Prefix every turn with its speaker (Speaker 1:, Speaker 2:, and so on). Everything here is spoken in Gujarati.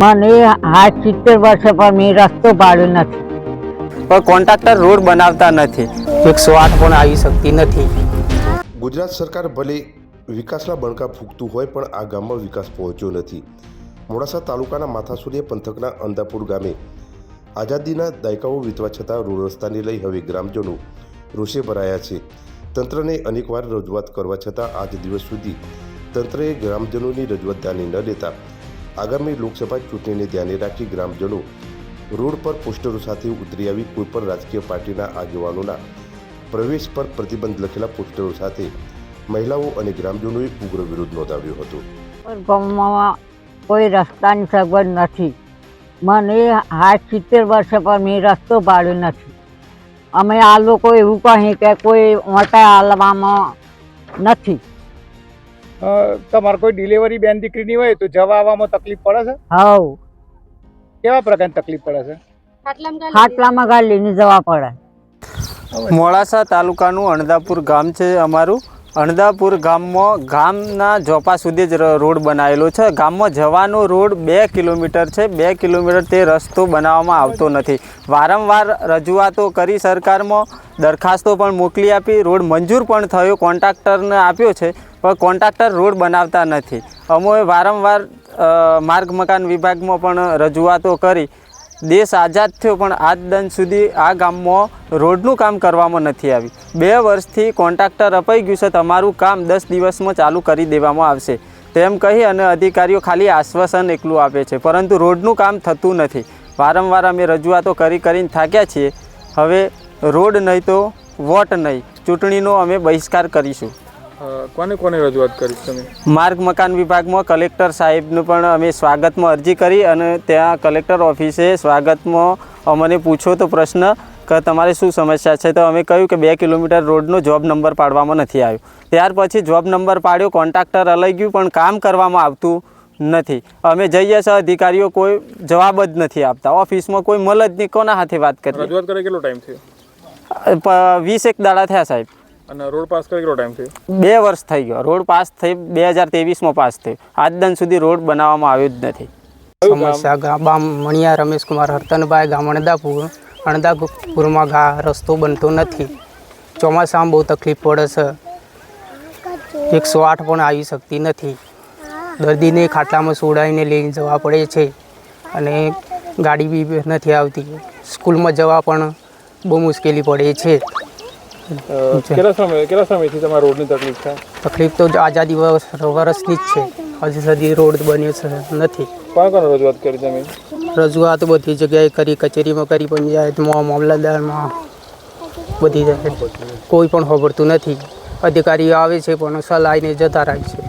Speaker 1: મને હાથ સિત્તેર વર્ષે પણ મેં રસ્તો પાડ્યો નથી.
Speaker 2: પણ કોન્ટ્રાક્ટર રોડ બનાવતા નથી.
Speaker 3: એકસો આઠ પણ આવી શકતી નથી.
Speaker 4: ગુજરાત સરકાર ભલે વિકાસના બણકા ફૂંકતું હોય પણ આ ગામમાં વિકાસ પહોંચ્યો નથી. મોડાસા તાલુકાના માથાસુરીય પંથકના અંદાપુર ગામે આઝાદીના દાયકાઓ વીતવા છતાં રોડ રસ્તાને લઈ હવે ગ્રામજનો રોષે ભરાયા છે. તંત્રને અનેકવાર રજૂઆત કરવા છતાં આજ દિવસ સુધી તંત્રએ ગ્રામજનોની રજૂઆત ધ્યાને ન લેતા આગામી લોકસભા ચૂંટણીને ધ્યાને રાખી ગ્રામજનો રોડ પર પોસ્ટરો સાથે ઉતરી આવી કોઈપણ રાજકીય પાર્ટીના આગેવાનોના પ્રવેશ પર પ્રતિબંધ લખેલા પોસ્ટરો સાથે મહિલાઓ અને ગ્રામજનોએ ઉગ્ર વિરોધ નોંધાવ્યો હતો.
Speaker 1: ગામમાં કોઈ રસ્તાની સગવડ નથી. મને હાથ સિત્તેર વર્ષ પર મેં રસ્તો પાડ્યો નથી. અમે આ લોકો એવું કહે કે કોઈ મોટા હાલવામાં નથી.
Speaker 5: તમારે કોઈ ડિલિવરી બેન દીકરીની હોય તો જવા આવવામાં તકલીફ પડે છે?
Speaker 1: હવ
Speaker 5: કેવા પ્રકારની તકલીફ પડે છે?
Speaker 1: ખાટલામાં ગાડીને જવા પડે.
Speaker 2: મોડાસા તાલુકાનું અણદાપુર ગામ છે અમારું. અણદાપુર ગામમાં ગામના જોપા સુધી જ રોડ બનાવેલો છે. ગામમાં જવાનો રોડ બે કિલોમીટર છે. બે કિલોમીટર તે રસ્તો બનાવવામાં આવતો નથી. વારંવાર રજૂઆતો કરી સરકારમાં દરખાસ્તો પણ મોકલી આપી, રોડ મંજૂર પણ થયો, કોન્ટ્રાક્ટરને આપ્યો છે, પણ કોન્ટ્રાક્ટર રોડ બનાવતા નથી. અમોએ વારંવાર માર્ગ મકાન વિભાગમાં પણ રજૂઆતો કરી. દેશ આઝાદ થયો, પણ આજ દન સુધી આ ગામમાં રોડનું કામ કરવામાં નથી આવી બે વર્ષથી કોન્ટ્રાક્ટર અપાઈ ગયું છે, તમારું કામ દસ દિવસમાં ચાલુ કરી દેવામાં આવશે. તેમ કહી અને અધિકારીઓ ખાલી આશ્વાસન એકલું આપે છે, પરંતુ રોડનું કામ થતું નથી. વારંવાર અમે રજૂઆતો કરી કરીને થાક્યા છીએ. હવે રોડ નહીં તો વોટ નહીં. ચૂંટણીનો અમે બહિષ્કાર કરીશું.
Speaker 5: કોને કોને રજૂઆત કરી તમે?
Speaker 2: માર્ગ મકાન વિભાગમાં કલેક્ટર સાહેબનું પણ અમે સ્વાગતમાં અરજી કરી અને ત્યાં કલેક્ટર ઓફિસે સ્વાગતમાં અમને પૂછો તો પ્રશ્ન કે તમારે શું સમસ્યા છે? તો અમે કહ્યું કે બે કિલોમીટર રોડનો જોબ નંબર પાડવામાં નથી આવ્યો. ત્યાર પછી જોબ નંબર પાડ્યો કોન્ટ્રાક્ટર અલગ ગયું પણ કામ કરવામાં આવતું નથી. અમે જઈએ છીએ અધિકારીઓ કોઈ જવાબ જ નથી આપતા. ઓફિસમાં કોઈ મલ જ નહીં કોના હાથે વાત કરી
Speaker 5: રજૂઆત કરે કેટલો ટાઈમ થયો?
Speaker 2: વીસ એક દાડા થયા સાહેબ.
Speaker 5: અને રોડ પાસ કેટલો ટાઈમ થયો
Speaker 2: બે વર્ષ થઈ ગયો. રોડ પાસ થઈ બે હજાર તેવીસમાં પાસ થયો. આજ દિન સુધી રોડ બનાવવામાં આવ્યો જ નથી.
Speaker 3: સમસ્યા ગામ ગામ મણિયા રમેશકુમાર હરતનભાઈ ગામ અણદાપુર. અણદાપુરમાં ગા રસ્તો બનતો નથી. ચોમાસામાં બહુ તકલીફ પડે છે. એકસો આઠ પણ આવી શકતી નથી. દર્દીને ખાટલામાં સોડાઈને લઈને જવા પડે છે. અને ગાડી બી નથી આવતી. સ્કૂલમાં જવા પણ બહુ મુશ્કેલી પડે છે.
Speaker 5: કેટલા સમય કેટલા સમયથી તમારા રોડની તકલીફ છે
Speaker 3: તકલીફ તો આઝાદી વર્ષ વર્ષની જ છે. હજી સુધી રોડ બન્યો છે નથી.
Speaker 5: કોણ રજૂઆત કરી તમે
Speaker 3: રજૂઆત બધી જગ્યાએ કરી કચેરીમાં કરી પંચાયતમાં મામલતદારમાં. બધી જગ્યાએ. કોઈ પણ ખબરતું નથી. અધિકારીઓ આવે છે પણ સલાહીને જતા રહે છે.